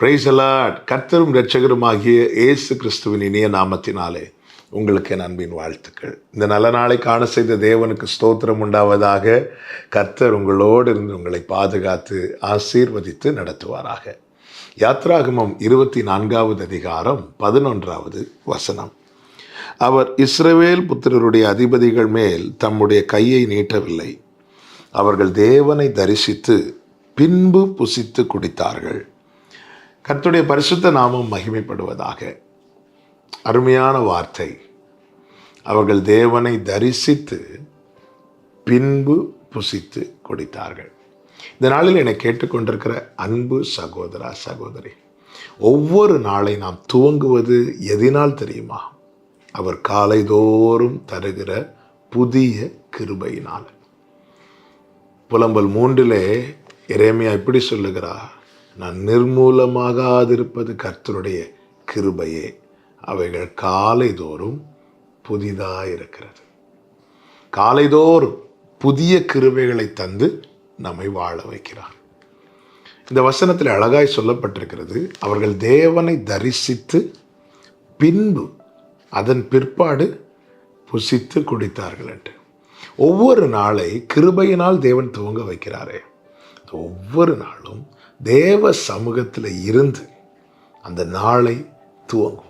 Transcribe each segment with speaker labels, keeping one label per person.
Speaker 1: பிரைசலாட் கர்த்தரும் இரட்சகருமாகிய இயேசு கிறிஸ்துவின் இனிய நாமத்தினாலே உங்களுக்கு என் அன்பின் வாழ்த்துக்கள். இந்த நல்ல நாளை காண செய்த தேவனுக்கு ஸ்தோத்திரம் உண்டாவதாக கர்த்தர் உங்களோடு இருந்து உங்களை பாதுகாத்து ஆசீர்வதித்து நடத்துவாராக. யாத்ராகமம் இருபத்தி நான்காவது அதிகாரம் பதினொன்றாவது வசனம். அவர் இஸ்ரவேல் புத்திரருடைய அதிபதிகள் மேல் தம்முடைய கையை நீட்டவில்லை. அவர்கள் தேவனை தரிசித்து பின்பு புசித்து குடித்தார்கள். கர்த்துடைய பரிசுத்த நாமம் மகிமைப்படுவதாக. அருமையான வார்த்தை. அவர்கள் தேவனை தரிசித்து பின்பு புசித்து குடித்தார்கள். இந்த நாளில் என்னை கேட்டுக்கொண்டிருக்கிற அன்பு சகோதரா சகோதரி ஒவ்வொரு நாளை நாம் துவங்குவது எதினால் தெரியுமா? அவர் காலைதோறும் தருகிற புதிய கிருபையினால். புலம்பல் மூன்றிலே இறைமையா இப்படி சொல்லுகிறார் நான் நிர்மூலமாகாதிருப்பது கர்த்தருடைய கிருபையே. அவைகள் காலைதோறும் புதிதாக இருக்கிறது காலைதோறும் புதிய கிருபைகளை தந்து நம்மை வாழ வைக்கிறார். இந்த வசனத்தில் அழகாய் சொல்லப்பட்டிருக்கிறது அவர்கள் தேவனை தரிசித்து பின்பு அதன் பிற்பாடு புசித்து குடித்தார்கள் என்று. ஒவ்வொரு நாளை கிருபையினால் தேவன் துவங்க வைக்கிறாரே. ஒவ்வொரு நாளும் தேவ சமூகத்தில் இருந்து அந்த நாளை துவங்குவோம்.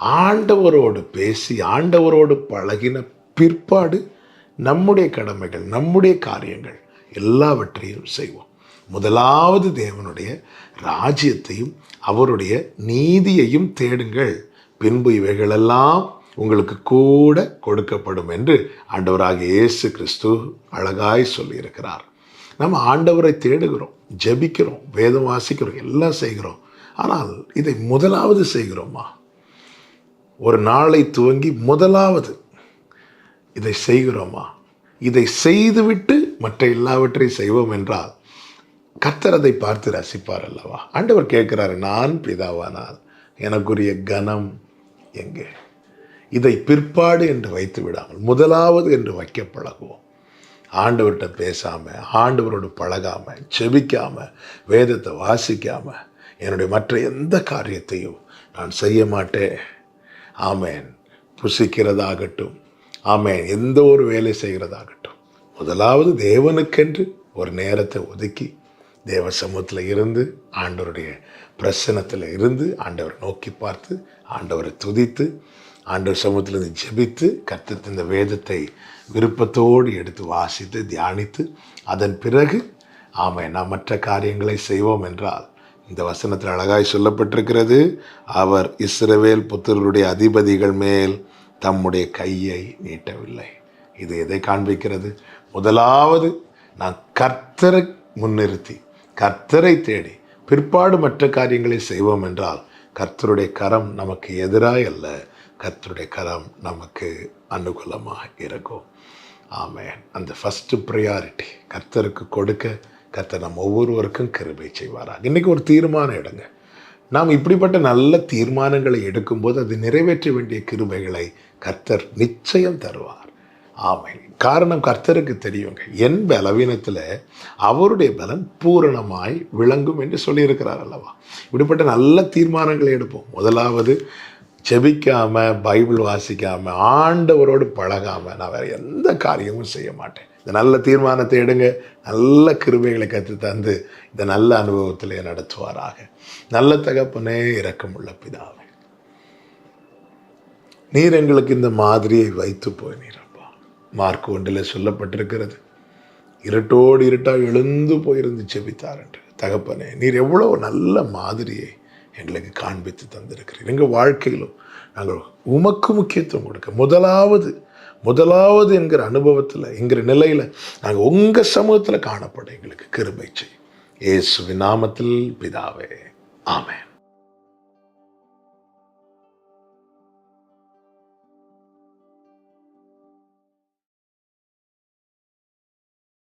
Speaker 1: ஆண்டவரோடு பேசி ஆண்டவரோடு பழகின பிற்பாடு நம்முடைய கடமைகள் நம்முடைய காரியங்கள் எல்லாவற்றையும் செய்வோம். முதலாவது தேவனுடைய ராஜ்யத்தையும் அவருடைய நீதியையும் தேடுங்கள். பின்பு இவைகளெல்லாம் உங்களுக்கு கூட கொடுக்கப்படும் என்று ஆண்டவராக இயேசு கிறிஸ்து அழகாய் சொல்லியிருக்கிறார். நம்ம ஆண்டவரை தேடுகிறோம் ஜெபிக்கிறோம் வேதம் வாசிக்கிறோம் எல்லாம் செய்கிறோம். ஆனால் இதை முதலாவது செய்கிறோமா? ஒரு நாளை துவங்கி முதலாவது இதை செய்கிறோமா? இதை செய்துவிட்டு மற்ற எல்லாவற்றையும் செய்வோம் என்றால் கர்த்தர் அதை பார்த்து ரசிப்பார் அல்லவா? ஆண்டவர் கேட்கிறாரு நான் பிதாவானால் எனக்குரிய கனம் எங்கே? இதை பிற்பாடு என்று வைத்து விடாமல் முதலாவது என்று வைக்க பழகுவோம் ஆண்டவர்கிட்ட பேசாமல் ஆண்டவரோடு பழகாமல் செபிக்காமல் வேதத்தை வாசிக்காமல் என்னுடைய மற்ற எந்த காரியத்தையும் நான் செய்ய மாட்டேன். ஆமேன். புசிக்கிறதாகட்டும். ஆமேன். எந்த ஒரு வேலை செய்கிறதாகட்டும். முதலாவது தேவனுக்கென்று ஒரு நேரத்தை ஒதுக்கி தேவ சமூகத்தில் இருந்து ஆண்டவருடைய பிரசனத்தில் இருந்து ஆண்டவரை நோக்கி பார்த்து ஆண்டவரை துதித்து ஆண்டவர் சமூகத்திலிருந்து ஜெபித்து கத்தத்து இந்த வேதத்தை விருப்பத்தோடு எடுத்து வாசித்து தியானித்து அதன் பிறகு ஆமை நாம் மற்ற காரியங்களை செய்வோம் என்றால் இந்த வசனத்தில் அழகாய் சொல்லப்பட்டிருக்கிறது அவர் இஸ்ரவேல் புத்தர்களுடைய அதிபதிகள் மேல் தம்முடைய கையை நீட்டவில்லை. இது எதை காண்பிக்கிறது? முதலாவது நான் கர்த்தரை முன்னிறுத்தி கர்த்தரை தேடி பிற்பாடு மற்ற காரியங்களை செய்வோம் என்றால் கர்த்தருடைய கரம் நமக்கு எதிராக அல்ல கர்த்தருடைய கரம் நமக்கு அனுகூலமாக இருக்கும். ஆமேன். அந்த ஃபஸ்ட்டு ப்ரையாரிட்டி கர்த்தருக்கு கொடுக்க கர்த்தர் நம்ம ஒவ்வொருவருக்கும் கிருபை செய்வாராக. இன்றைக்கி ஒரு தீர்மானம் எடுங்க. நாம் இப்படிப்பட்ட நல்ல தீர்மானங்களை எடுக்கும்போது அது நிறைவேற்ற வேண்டிய கிருபைகளை கர்த்தர் நிச்சயம் தருவார். ஆமை காரணம் கர்த்தருக்கு தெரியுங்க. என் பலவீனத்தில் அவருடைய பலன் பூரணமாய் விளங்கும் என்று சொல்லியிருக்கிறார் அல்லவா? இப்படிப்பட்ட நல்ல தீர்மானங்களை எடுப்போம். முதலாவது செபிக்காமல் பைபிள் வாசிக்காமல் ஆண்டவரோடு பழகாமல் நான் வேறு எந்த காரியமும் செய்ய மாட்டேன். இந்த நல்ல தீர்மானத்தை எடுங்க. நல்ல கிருபைகளை கற்று தந்து இந்த நல்ல அனுபவத்திலே நடத்துவாராக. நல்ல தகப்பனே இரக்கமுள்ள பிதாவே. நீர் எங்களுக்கு இந்த மாதிரியை வைத்து போயினீரப்பா மார்க் ஒன்றில் சொல்லப்பட்டிருக்கிறது. இருட்டோடு இருட்டாக எழுந்து போயிருந்து செபித்தார் என்று. தகப்பனே நீர் எவ்வளோ நல்ல மாதிரியை எங்களுக்கு காண்பித்து தந்திருக்கிறீர். எங்கள் வாழ்க்கையிலும் நாங்கள் உமக்கு முக்கியத்துவம் கொடுக்க முதலாவது முதலாவது என்கிற அனுபவத்தில் என்கிற நிலையில் நாங்கள் உங்கள் சமூகத்தில் காணப்பட எங்களுக்கு கிருபை செய்யும் ஏசு நாமத்தில் பிதாவே ஆமே